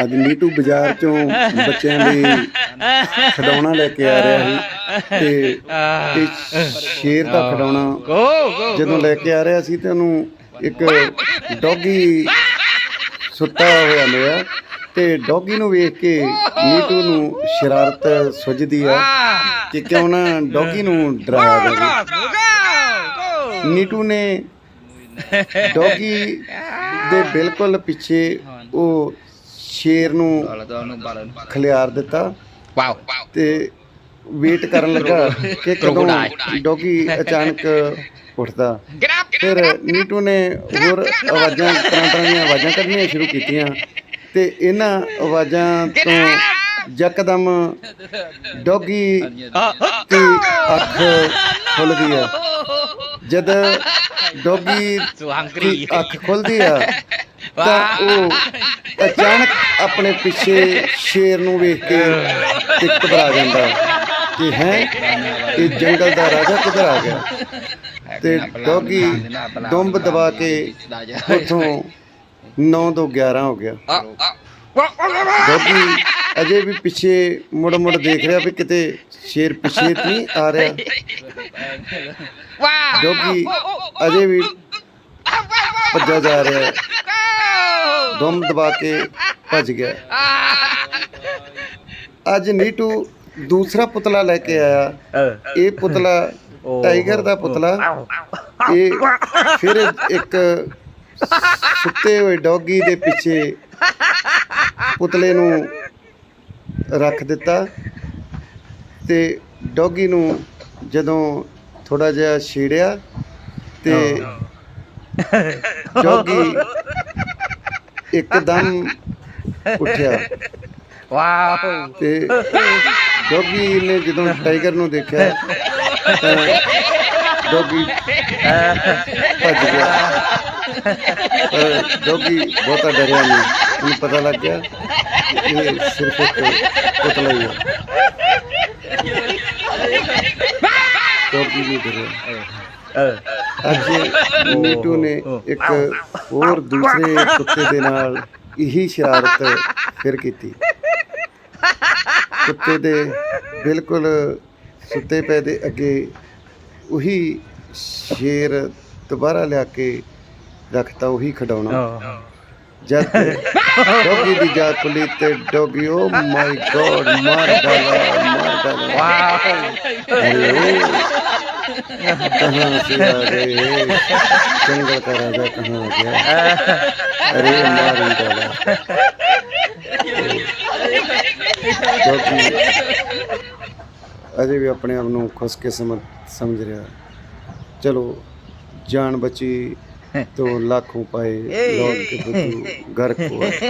ਅੱਜ ਨੀਟੂ ਬਾਜ਼ਾਰ ਚੋਂ ਬੱਚਿਆਂ ਲਈ ਖਿਡੌਣਾ ਲੈ ਕੇ ਆ ਰਿਹਾ ਸੀ ਤੇ ਤੇ ਸ਼ੇਰ ਦਾ ਖਿਡੌਣਾ ਜਦੋਂ ਲੈ ਕੇ ਆ ਰਿਹਾ ਸੀ ਤੇ ਉਹਨੂੰ ਇੱਕ ਡੌਗੀ ਸੁੱਤਾ ਹੋਇਆ ਮਿਲਿਆ ਤੇ ਡੌਗੀ ਨੂੰ ਵੇਖ ਕੇ ਨੀਟੂ ਨੂੰ ਸ਼ਰਾਰਤ ਸੁੱਝਦੀ ਆ ਕਿ ਕਿਉਂ ਨਾ ਡੌਗੀ ਨੂੰ ਡਰਾਇਆ ਜਾਵੇ ਨੀਟੂ ਨੇ ਡੌਗੀ ਦੇ ਬਿਲਕੁਲ ਪਿੱਛੇ ਉਹ ਸ਼ੇਰ ਨੂੰ ਖਲਿਆਰ ਦਿੱਤਾ। ਵਾਓ। ਤੇ ਵੇਟ ਕਰਨ ਲੱਗਾ ਕਿ ਕਦੋਂ ਡੌਗੀ ਅਚਾਨਕ ਉੱਠਦਾ। ਫਿਰ ਨੀਟੂ ਨੇ ਹੋਰ ਆਵਾਜ਼ਾਂ ਤਰ੍ਹਾਂ ਤਰ੍ਹਾਂ ਦੀਆਂ ਆਵਾਜ਼ਾਂ ਕੱਢਣੀਆਂ ਸ਼ੁਰੂ ਕੀਤੀਆਂ। ਤੇ ਇਹਨਾਂ ਆਵਾਜ਼ਾਂ ਤੋਂ ਯਕਦਮ ਡੌਗੀ ਦੀ ਅੱਖ ਖੁੱਲ ਗਈ ਆ। ਜਦ ਡੌਗੀ ਦੀ ਅੱਖ ਖੁੱਲਦੀ ਆ ਤਾਂ ਉਹ ਅਚਾਨਕ ਆਪਣੇ ਪਿੱਛੇ ਸ਼ੇਰ ਨੂੰ ਵੇਖ ਕੇ ਤੇ ਘਬਰਾ ਜਾਂਦਾ ਕਿ ਹੈ ਇਹ ਜੰਗਲ ਦਾ ਰਾਜਾ ਕਿੱਧਰ ਆ ਗਿਆ? ਤੇ ਡੌਗੀ ਦੁੰਬ ਦਬਾ ਕੇ ਉੱਥੋਂ 9 ਤੋਂ 11 ਹੋ ਗਿਆ। ਡੌਗੀ ਅਜੇ ਵੀ ਪਿੱਛੇ ਮੁੜ ਮੁੜ ਦੇਖ ਰਿਹਾ ਵੀ ਕਿਤੇ ਸ਼ੇਰ ਪਿੱਛੇ ਤਾਂ ਨਹੀਂ ਆ ਰਿਹਾ। ਡੌਗੀ ਅਜੇ ਵੀ ਭੱਜਾ ਜਾ ਰਿਹਾ। ਹੈ ਦੁੰਬ ਦਬਾ ਕੇ ਭੱਜ ਗਿਆ। ਅੱਜ ਨੀਟੂ ਦੂਸਰਾ ਪੁਤਲਾ ਲੈ ਕੇ ਆਇਆ। ਇਹ ਪੁਤਲਾ ਟਾਈਗਰ ਦਾ ਪੁਤਲਾ। ਇਹ ਫਿਰ ਇੱਕ ਸੁੱਤੇ ਹੋਏ ਡੌਗੀ ਦੇ ਪਿੱਛੇ ਪੁਤਲੇ ਨੂੰ ਰੱਖ ਦਿੱਤਾ ਤੇ ਡੌਗੀ ਨੂੰ ਜਦੋਂ ਥੋੜਾ ਜਿਹਾ ਛੇੜਿਆ ਤੇ ਡੌਗੀ ਇੱਕਦਮ ਉੱਠਿਆ। ਵਾਓ। ਤੇ ਡੌਗੀ ਨੇ ਜਦੋਂ ਟਾਈਗਰ ਨੂੰ ਦੇਖਿਆ ਤਾਂ ਡੌਗੀ ਭੱਜ ਗਿਆ। ਪਰ ਡੌਗੀ ਬਹੁਤਾ ਡਰਿਆ ਨਹੀਂ। ਉਹਨੂੰ ਪਤਾ ਲੱਗ ਗਿਆ ਕਿ ਇਹ ਸਿਰਫ ਇੱਕ ਪੁਤਲਾ ਹੀ ਹੈ। ਡੌਗੀ ਨਹੀਂ ਡਰਿਆ। ਅੱਜ ਨੀਟੂ ਨੇ ਇੱਕ ਹੋਰ ਦੂਸਰੇ ਕੁੱਤੇ ਦੇ ਨਾਲ ਇਹੀ ਸ਼ਰਾਰਤ ਫਿਰ ਕੀਤੀ। ਕੁੱਤੇ ਦੇ ਬਿਲਕੁਲ ਸੁੱਤੇ ਪਏ ਦੇ ਅੱਗੇ ਉਹੀ ਸ਼ੇਰ ਦੁਬਾਰਾ ਲਿਆ ਕੇ ਰੱਖਤਾ ਉਹੀ ਖਡਾਉਣਾ ਜਦ ਡੋਗੀ ਦੀ ਜਾ ਖੁੱਲੀ ਤੇ ਡੋਗੀ ਓ ਮਾਈ ਗੋਡ ਮਾਰ ਡਾਲਾ ਮਾਰ ਡਾਲਾ। ਵਾਓ। कहाँ से आ गए जंगल का राजा कहाँ आ गया अरे मार ही डाला ਕਿਉਂਕਿ ਅਜੇ ਵੀ ਆਪਣੇ ਆਪ ਨੂੰ ਖੁਸ਼ਕਿਸਮਤ ਸਮਝ ਰਿਹਾ ਚਲੋ ਜਾਨ ਬਚੀ तो लाखों पाए लौट के बुद्धू घर को आए।